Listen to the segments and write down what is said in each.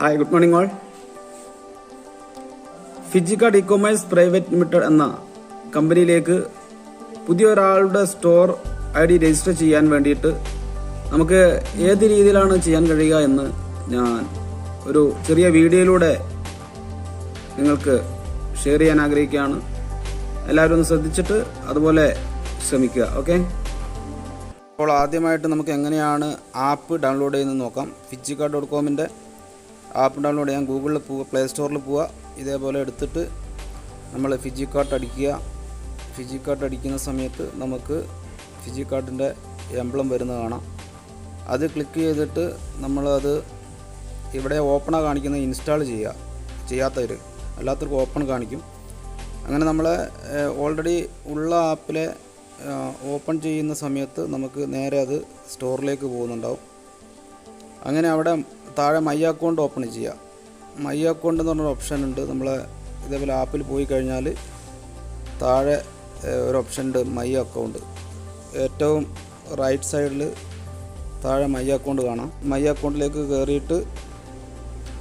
Hi good morning all Fijicart e commerce private limited എന്ന കമ്പനിയിലേക്ക് പുതിയ ഒരാളുടെ സ്റ്റോർ ഐ ഡി രജിസ്റ്റർ ചെയ്യാൻ വേണ്ടിയിട്ട് നമുക്ക് ഏത് രീതിയിലാണ് ചെയ്യാൻ കഴിയുക എന്ന് ഞാൻ ഒരു ചെറിയ വീഡിയോയിലൂടെ നിങ്ങൾക്ക് ഷെയർ ചെയ്യാൻ ആഗ്രഹിക്കുകയാണ്. എല്ലാവരും ഒന്ന് ശ്രദ്ധിച്ചിട്ട് അതുപോലെ ശ്രമിക്കുക ഓക്കെ അപ്പോൾ ആദ്യമായിട്ട് നമുക്ക് എങ്ങനെയാണ് ആപ്പ് ഡൗൺലോഡ് ചെയ്യുന്നത് നോക്കാം. ഫിജിക്കാർഡ് ഡോട്ട് കോമിന്റെ ആപ്പ് ഡൗൺലോഡ് ചെയ്യാൻ ഗൂഗിളിൽ പോവുക പ്ലേ സ്റ്റോറിൽ പോവുക. ഇതേപോലെ എടുത്തിട്ട് നമ്മൾ ഫിജി കാർട്ട് അടിക്കുക. ഫിജി കാർട്ട് അടിക്കുന്ന സമയത്ത് നമുക്ക് ഫിജി കാർട്ടിന്റെ എംബ്ലം വരുന്നത് കാണാം. അത് ക്ലിക്ക് ചെയ്തിട്ട് നമ്മളത് ഇവിടെ ഓപ്പണാണ് കാണിക്കുന്നത് ഇൻസ്റ്റാൾ ചെയ്യുക. ചെയ്യാത്തവർ അല്ലാത്തവർക്ക് ഓപ്പൺ കാണിക്കും. അങ്ങനെ നമ്മൾ ഓൾറെഡി ഉള്ള ആപ്പിലെ ഓപ്പൺ ചെയ്യുന്ന സമയത്ത് നമുക്ക് നേരെ അത് സ്റ്റോറിലേക്ക് പോകുന്നുണ്ടാവും. അങ്ങനെ അവിടെ താഴെ മൈ അക്കൗണ്ട് ഓപ്പൺ ചെയ്യുക മൈ അക്കൗണ്ട് എന്ന് പറഞ്ഞൊരു ഓപ്ഷൻ ഉണ്ട്. നമ്മൾ ഇതേപോലെ ആപ്പിൽ പോയി കഴിഞ്ഞാൽ താഴെ ഒരു ഓപ്ഷൻ ഉണ്ട് മൈ അക്കൗണ്ട് ഏറ്റവും റൈറ്റ് സൈഡിൽ താഴെ മൈ അക്കൗണ്ട് കാണാം. മൈ അക്കൗണ്ടിലേക്ക് കയറിയിട്ട്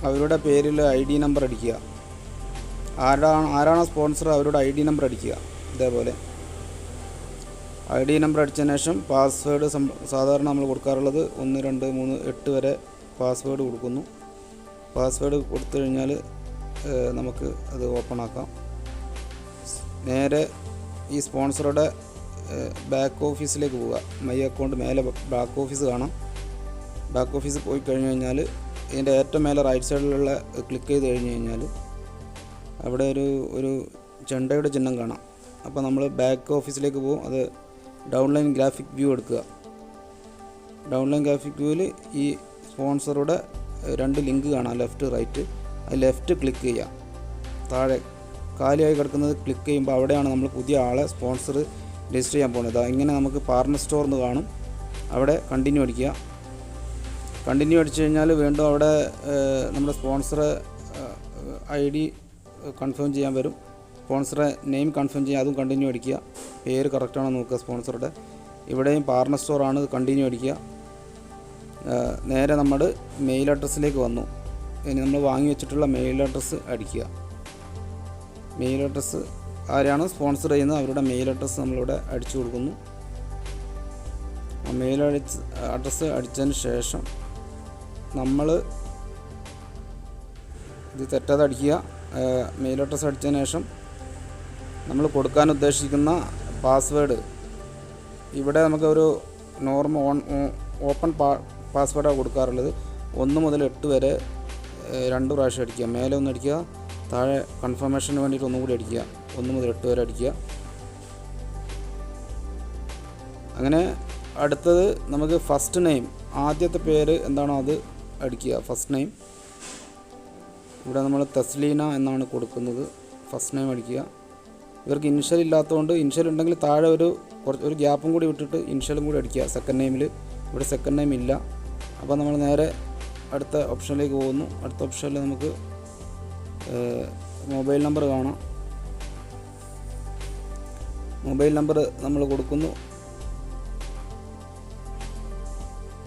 അവരുടെ പേരിൽ ഐ ഡി നമ്പർ അടിക്കുക. ആരാണ് ആരാണോ സ്പോൺസർ അവരുടെ ഐ ഡി നമ്പർ അടിക്കുക. ഇതേപോലെ. ഐ ഡി നമ്പർ അടിച്ചതിന് ശേഷം പാസ്വേഡ് സാധാരണ നമ്മൾ കൊടുക്കാറുള്ളത് ഒന്ന് രണ്ട് മൂന്ന് എട്ട് വരെ പാസ്വേഡ് കൊടുക്കുന്നു. പാസ്വേഡ് കൊടുത്തു കഴിഞ്ഞാൽ നമുക്ക് അത് ഓപ്പൺ ആക്കാം. നേരെ ഈ സ്പോൺസറുടെ ബാക്ക് ഓഫീസിലേക്ക് പോവുക. മൈ അക്കൗണ്ട് മേലെ ബാക്ക് ഓഫീസ് കാണാം. ബാക്ക് ഓഫീസിൽ പോയി കഴിഞ്ഞ് കഴിഞ്ഞാൽ ഇതിന്റെ ഏറ്റവും മേലെ റൈറ്റ് സൈഡിലുള്ള ക്ലിക്ക് ചെയ്ത് കഴിഞ്ഞ് കഴിഞ്ഞാൽ അവിടെ ഒരു ഒരു ചെണ്ടയുടെ ചിഹ്നം കാണാം. അപ്പോൾ നമ്മൾ ബാക്ക് ഓഫീസിലേക്ക് പോകും. അത് ഡൗൺലൈൻ ഗ്രാഫിക് വ്യൂ എടുക്കുക. ഡൗൺലൈൻ ഗ്രാഫിക് വ്യൂവിൽ ഈ സ്പോൺസറുടെ രണ്ട് ലിങ്ക് കാണാം ലെഫ്റ്റ് റൈറ്റ്. ലെഫ്റ്റ് ക്ലിക്ക് ചെയ്യാം. താഴെ കാലിയായി കിടക്കുന്നത് ക്ലിക്ക് ചെയ്യുമ്പോൾ അവിടെയാണ് നമ്മൾ പുതിയ ആളെ സ്പോൺസർ രജിസ്റ്റർ ചെയ്യാൻ പോകുന്നത്. ഇങ്ങനെ നമുക്ക് പാർട്ണർ സ്റ്റോർ എന്ന് കാണും. അവിടെ കണ്ടിന്യൂ അടിക്കുക. കണ്ടിന്യൂ അടിച്ചു കഴിഞ്ഞാൽ വീണ്ടും അവിടെ നമ്മുടെ സ്പോൺസർ ഐ ഡി കൺഫേം ചെയ്യാൻ വരും. സ്പോൺസറെ നെയിം കൺഫേം ചെയ്യാൻ അതും കണ്ടിന്യൂ അടിക്കുക. പേര് കറക്റ്റാണോ നോക്കുക സ്പോൺസറുടെ. ഇവിടെയും പാർട്ണർ സ്റ്റോറാണ് കണ്ടിന്യൂ അടിക്കുക. നേരെ നമ്മൾ മെയിൽ അഡ്രസ്സിലേക്ക് വന്നു. ഇനി നമ്മൾ വാങ്ങി വെച്ചിട്ടുള്ള മെയിൽ അഡ്രസ്സ് അടിക്കുക. മെയിൽ അഡ്രസ്സ് ആരാണ് സ്പോൺസർ ചെയ്യുന്നത് അവരുടെ മെയിൽ അഡ്രസ്സ് നമ്മളിവിടെ അടിച്ചു കൊടുക്കുന്നു. മെയിൽ അടിച്ച് അഡ്രസ്സ് അടിച്ചതിന് ശേഷം നമ്മൾ ഇത് തെറ്റാതെ അടിക്കുക. മെയിൽ അഡ്രസ്സ് അടിച്ചതിന് ശേഷം നമ്മൾ കൊടുക്കാൻ ഉദ്ദേശിക്കുന്ന പാസ്വേഡ് ഇവിടെ നമുക്കൊരു നോർമൽ ഓൺ ഓപ്പൺ പാ പാസ്വേഡാണ് കൊടുക്കാറുള്ളത്. ഒന്ന് മുതൽ എട്ട് വരെ രണ്ട് പ്രാവശ്യം അടിക്കുക. മേലെ ഒന്ന് അടിക്കുക താഴെ കൺഫർമേഷന് വേണ്ടിയിട്ട് ഒന്നും കൂടി അടിക്കുക. ഒന്ന് മുതൽ എട്ട് വരെ അടിക്കുക. അങ്ങനെ അടുത്തത് നമുക്ക് ഫസ്റ്റ് നെയിം ആദ്യത്തെ പേര് എന്താണോ അത് അടിക്കുക. ഫസ്റ്റ് നെയിം ഇവിടെ നമ്മൾ തസ്ലീന എന്നാണ് കൊടുക്കുന്നത്. ഫസ്റ്റ് നെയിം അടിക്കുക. ഇവർക്ക് ഇൻഷ്യൽ ഇല്ലാത്തതുകൊണ്ട് ഇൻഷ്യൽ ഉണ്ടെങ്കിൽ താഴെ ഒരു കുറച്ച് ഒരു ഗ്യാപ്പും കൂടി വിട്ടിട്ട് ഇൻഷ്യലും കൂടി അടിക്കുക. സെക്കൻഡ് നെയിമിൽ ഇവിടെ സെക്കൻഡ് നെയിം ഇല്ല. അപ്പോൾ നമ്മൾ നേരെ അടുത്ത ഓപ്ഷനിലേക്ക് പോകുന്നു. അടുത്ത ഓപ്ഷനിൽ നമുക്ക് മൊബൈൽ നമ്പർ കാണാം. മൊബൈൽ നമ്പർ നമ്മൾ കൊടുക്കുന്നു.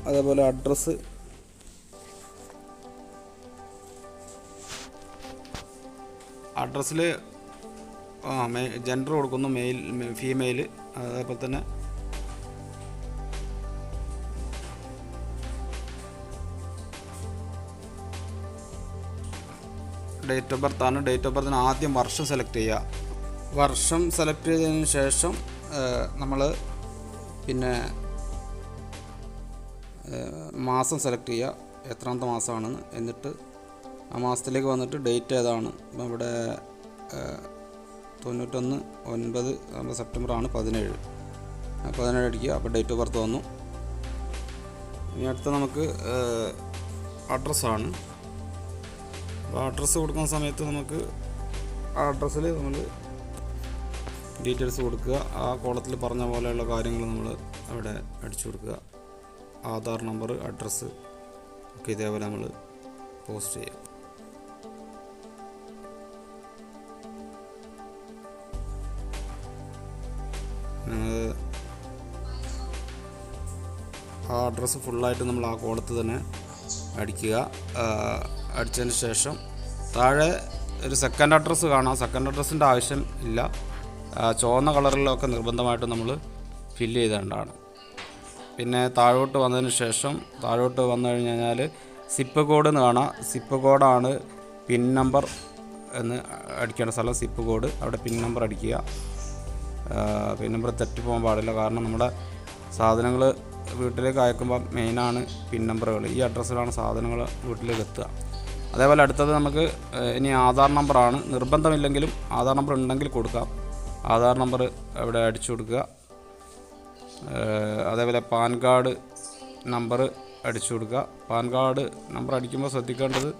അതേപോലെ അഡ്രസ്സ്. അഡ്രസ്സിൽ ആ ജെൻഡർ കൊടുക്കുന്നു മെയിൽ ഫീമെയിൽ. അതേപോലെ തന്നെ ഡേറ്റ് ഓഫ് ബർത്ത് ആണ്. ഡേറ്റ് ഓഫ് ബർത്തിന് ആദ്യം വർഷം സെലക്ട് ചെയ്യുക. വർഷം സെലക്ട് ചെയ്തതിന് ശേഷം നമ്മൾ പിന്നെ മാസം സെലക്ട് ചെയ്യുക. എത്രാമത്തെ മാസമാണെന്ന് എന്നിട്ട് ആ മാസത്തിലേക്ക് വന്നിട്ട് ഡേറ്റ് ഏതാണ്? ഇപ്പം ഇവിടെ തൊണ്ണൂറ്റൊന്ന് ഒൻപത് ആണ് പതിനേഴ്. പതിനേഴ് അടിക്കുക. അപ്പോൾ ഡേറ്റ് ഓഫ് ബർത്ത് വന്നു. ഇനി അടുത്ത നമുക്ക് അഡ്രസ്സാണ് അഡ്രസ്സ് കൊടുക്കുന്ന സമയത്ത് നമുക്ക് ആ അഡ്രസ്സിൽ നമ്മൾ ഡീറ്റെയിൽസ് കൊടുക്കുക. ആ കോളത്തിൽ പറഞ്ഞ പോലെയുള്ള കാര്യങ്ങൾ നമ്മൾ അവിടെ അടിച്ചു കൊടുക്കുക. ആധാർ നമ്പർ അഡ്രസ്സ് ഒക്കെ ഇതേപോലെ നമ്മൾ പോസ്റ്റ് ചെയ്യുക. ആ അഡ്രസ്സ് ഫുള്ളായിട്ട് നമ്മൾ ആ കോളത്ത് തന്നെ അടിക്കുക. അടിച്ചതിന് ശേഷം താഴെ ഒരു സെക്കൻഡ് അഡ്രസ്സ് കാണാം. സെക്കൻഡ് അഡ്രസ്സിന്റെ ആവശ്യം ഇല്ല. ചുവന്ന കളറിലൊക്കെ നിർബന്ധമായിട്ട് നമ്മൾ ഫില്ല് ചെയ്തേണ്ടതാണ്. പിന്നെ താഴോട്ട് വന്നതിന് ശേഷം താഴോട്ട് വന്നു കഴിഞ്ഞ് കഴിഞ്ഞാൽ സിപ്പ് കോഡ് എന്ന് കാണാം. സിപ്പ് കോഡാണ് പിൻ നമ്പർ എന്ന് അടിക്കേണ്ട സ്ഥലം. സിപ്പ് കോഡ് അവിടെ പിൻ നമ്പർ അടിക്കുക. പിൻ നമ്പർ തെറ്റിപ്പോകാൻ പാടില്ല. കാരണം നമ്മുടെ സാധനങ്ങൾ വീട്ടിലേക്ക് അയക്കുമ്പോൾ മെയിനാണ് പിൻ നമ്പറുകൾ ഈ അഡ്രസ്സിലാണ് സാധനങ്ങൾ വീട്ടിലേക്ക് എത്തുക. അതേപോലെ അടുത്തത് നമുക്ക് ഇനി ആധാർ നമ്പറാണ്. നിർബന്ധമില്ലെങ്കിലും ആധാർ നമ്പർ ഉണ്ടെങ്കിൽ കൊടുക്കാം. ആധാർ നമ്പർ അവിടെ അടിച്ചു കൊടുക്കുക. അതേപോലെ പാൻ കാർഡ് നമ്പർ അടിച്ചു കൊടുക്കുക. പാൻ കാർഡ് നമ്പർ അടിക്കുമ്പോൾ ശ്രദ്ധിക്കേണ്ടത്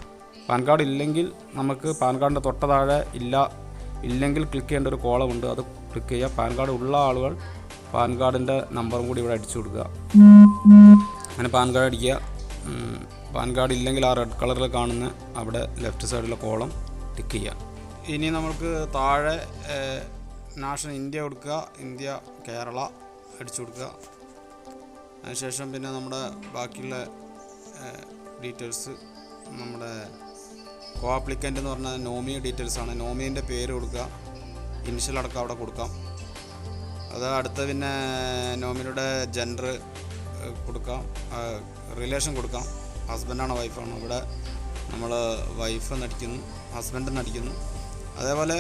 പാൻ കാർഡ് ഇല്ലെങ്കിൽ നമുക്ക് പാൻ കാർഡിന്റെ തൊട്ട താഴെ ഇല്ല. ഇല്ലെങ്കിൽ ക്ലിക്ക് ചെയ്യേണ്ട ഒരു കോളമുണ്ട് അത് ക്ലിക്ക് ചെയ്യുക. പാൻ കാർഡ് ഉള്ള ആളുകൾ പാൻ കാർഡിന്റെ നമ്പറും കൂടി ഇവിടെ അടിച്ചു കൊടുക്കുക. അങ്ങനെ പാൻ കാർഡ് അടിക്കുക. പാൻ കാർഡ് ഇല്ലെങ്കിൽ ആ റെഡ് കളറിൽ കാണുന്ന അവിടെ ലെഫ്റ്റ് സൈഡിലെ കോളം ടിക്ക് ചെയ്യുക. ഇനി നമുക്ക് താഴെ നാഷണൽ ഇന്ത്യ കൊടുക്കുക ഇന്ത്യ കേരള അടിച്ചു കൊടുക്കുക. അതിനുശേഷം പിന്നെ നമ്മുടെ ബാക്കിയുള്ള ഡീറ്റെയിൽസ് നമ്മുടെ കോ ആപ്ലിക്കന്റ് എന്ന് പറഞ്ഞാൽ നോമി ഡീറ്റെയിൽസ് ആണ്. നോമീന്റെ പേര് കൊടുക്കുക. ഇനിഷ്യൽ അടക്കം അവിടെ കൊടുക്കാം. അത് അടുത്ത പിന്നെ നോമിനിയുടെ ജെൻഡർ കൊടുക്കാം. റിലേഷൻ കൊടുക്കാം. ഹസ്ബൻഡാണ് വൈഫാണ്. ഇവിടെ നമ്മൾ വൈഫ് നടിക്കുന്നു ഹസ്ബൻഡ് നടിക്കുന്നു. അതേപോലെ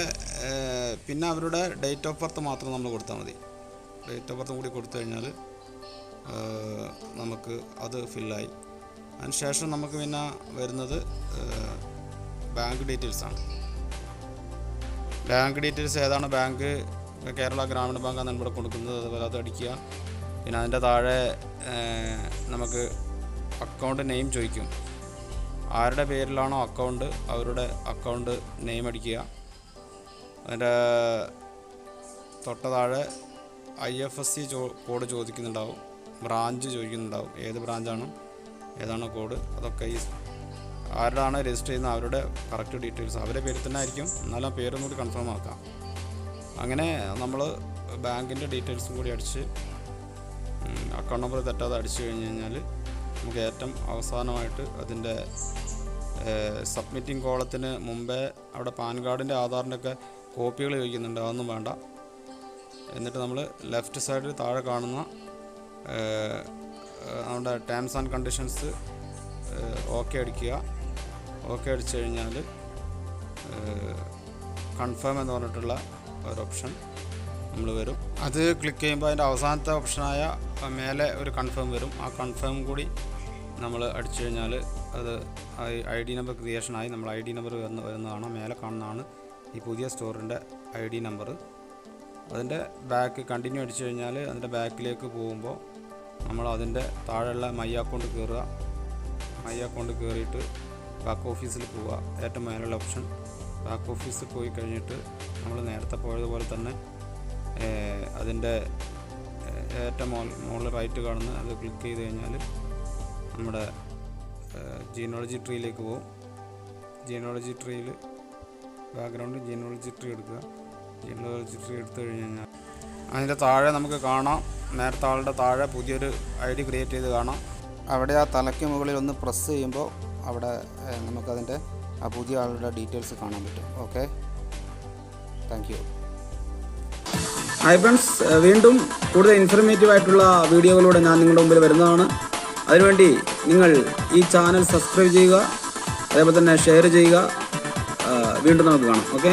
പിന്നെ അവരുടെ ഡേറ്റ് ഓഫ് ബർത്ത് മാത്രം നമ്മൾ കൊടുത്താൽ മതി. ഡേറ്റ് ഓഫ് ബർത്തും കൂടി കൊടുത്തു കഴിഞ്ഞാൽ നമുക്ക് അത് ഫില്ലായി. അതിനുശേഷം നമുക്ക് പിന്നെ വരുന്നത് ബാങ്ക് ഡീറ്റെയിൽസാണ് ബാങ്ക് ഡീറ്റെയിൽസ് ഏതാണ് ബാങ്ക്? കേരള ഗ്രാമീണ ബാങ്ക് ആണ് ഇവിടെ കൊടുക്കുന്നത്. അതുപോലെ അത് അടിക്കുക. പിന്നെ അതിന്റെ താഴെ നമുക്ക് അക്കൗണ്ട് നെയിം ചോദിക്കും. ആരുടെ പേരിലാണോ അക്കൗണ്ട് അവരുടെ അക്കൗണ്ട് നെയിം അടിക്കുക. അതിന്റെ തൊട്ട താഴെ I F S C code ചോദിക്കുന്നുണ്ടാവും. Branch ചോദിക്കുന്നുണ്ടാവും. ഏത് ബ്രാഞ്ചാണ് ഏതാണ് കോഡ് അതൊക്കെ ഈ ആരുടെയാണ് രജിസ്റ്റർ ചെയ്യുന്ന അവരുടെ കറക്റ്റ് ഡീറ്റെയിൽസ് അവരുടെ പേരിൽ തന്നെ ആയിരിക്കും. എന്നാലും ആ പേരും കൂടി കൺഫേം ആക്കാം. അങ്ങനെ നമ്മൾ ബാങ്കിന്റെ ഡീറ്റെയിൽസും കൂടി അടിച്ച് അക്കൗണ്ട് നമ്പർ തെറ്റാതെ അടിച്ചു കഴിഞ്ഞ് കഴിഞ്ഞാൽ നമുക്ക് ഏറ്റവും അവസാനമായിട്ട് അതിന്റെ സബ്മിറ്റിംഗ് കോളത്തിന് മുമ്പേ അവിടെ പാൻ കാർഡിന്റെ ആധാറിന്റെ ഒക്കെ കോപ്പികൾ ചോദിക്കുന്നുണ്ട്. അതൊന്നും വേണ്ട. എന്നിട്ട് നമ്മൾ ലെഫ്റ്റ് സൈഡിൽ താഴെ കാണുന്ന നമ്മുടെ ടേംസ് ആൻഡ് കണ്ടീഷൻസ് ഓക്കെ അടിക്കുക. ഓക്കെ അടിച്ചു കഴിഞ്ഞാൽ കൺഫേം എന്ന് പറഞ്ഞിട്ടുള്ള ഒരു ഓപ്ഷൻ നമ്മൾ വരും. അത് ക്ലിക്ക് ചെയ്യുമ്പോൾ അതിന്റെ അവസാനത്തെ ഓപ്ഷനായ മേലെ ഒരു കൺഫേം വരും. ആ കൺഫേം കൂടി നമ്മൾ അടിച്ചു കഴിഞ്ഞാൽ അത് ഐ ഡി നമ്പർ ക്രിയേഷനായി നമ്മൾ ഐ ഡി നമ്പർ വരുന്ന വരുന്നതാണ്. മേലെ കാണുന്നതാണ് ഈ പുതിയ സ്റ്റോറിന്റെ ഐ ഡി നമ്പർ അതിന്റെ ബാക്ക് കണ്ടിന്യൂ അടിച്ചു കഴിഞ്ഞാൽ അതിന്റെ ബാക്കിലേക്ക് പോകുമ്പോൾ നമ്മൾ അതിന്റെ താഴെയുള്ള മൈ അക്കൗണ്ട് കയറുക മൈ അക്കൗണ്ട് കയറിയിട്ട് ബാക്ക് ഓഫീസിൽ പോവുക. ഏറ്റവും മേലുള്ള ഓപ്ഷൻ ബാക്ക് ഓഫീസിൽ പോയി കഴിഞ്ഞിട്ട് നമ്മൾ നേരത്തെ പോയതുപോലെ തന്നെ അതിന്റെ ഏഹ്, ഏറ്റവും മോൾ മുകളിൽ റൈറ്റ് കാണുന്ന അത് ക്ലിക്ക് ചെയ്ത് കഴിഞ്ഞാൽ നമ്മുടെ ജീനോളജി ട്രീയിലേക്ക് പോകും. ജീനോളജി ട്രീയിൽ ബാക്ക്ഗ്രൗണ്ട് ജീനോളജി ട്രീ എടുക്കുക. ജീനോളജി ട്രീ എടുത്തു കഴിഞ്ഞ് കഴിഞ്ഞാൽ അതിന്റെ താഴെ നമുക്ക് കാണാം. നേരത്തെ ആളുടെ താഴെ പുതിയൊരു ഐ ഡി ക്രിയേറ്റ് ചെയ്ത് കാണാം. അവിടെ ആ തലയ്ക്ക് മുകളിൽ ഒന്ന് പ്രസ് ചെയ്യുമ്പോൾ അവിടെ നമുക്കതിന്റെ ആ പുതിയ ആളുടെ ഡീറ്റെയിൽസ് കാണാൻ പറ്റും. Okay thank you hi friends വീണ്ടും കൂടുതൽ ഇൻഫർമേറ്റീവ് ആയിട്ടുള്ള വീഡിയോകളൂടെ ഞാൻ നിങ്ങളുടെ മുമ്പിൽ വരുന്നതാണ്. അതിനുവേണ്ടി നിങ്ങൾ ഈ ചാനൽ സബ്സ്ക്രൈബ് ചെയ്യുക അതേപോലെ തന്നെ ഷെയർ ചെയ്യുക വീണ്ടും നമുക്ക് കാണാം ഓക്കെ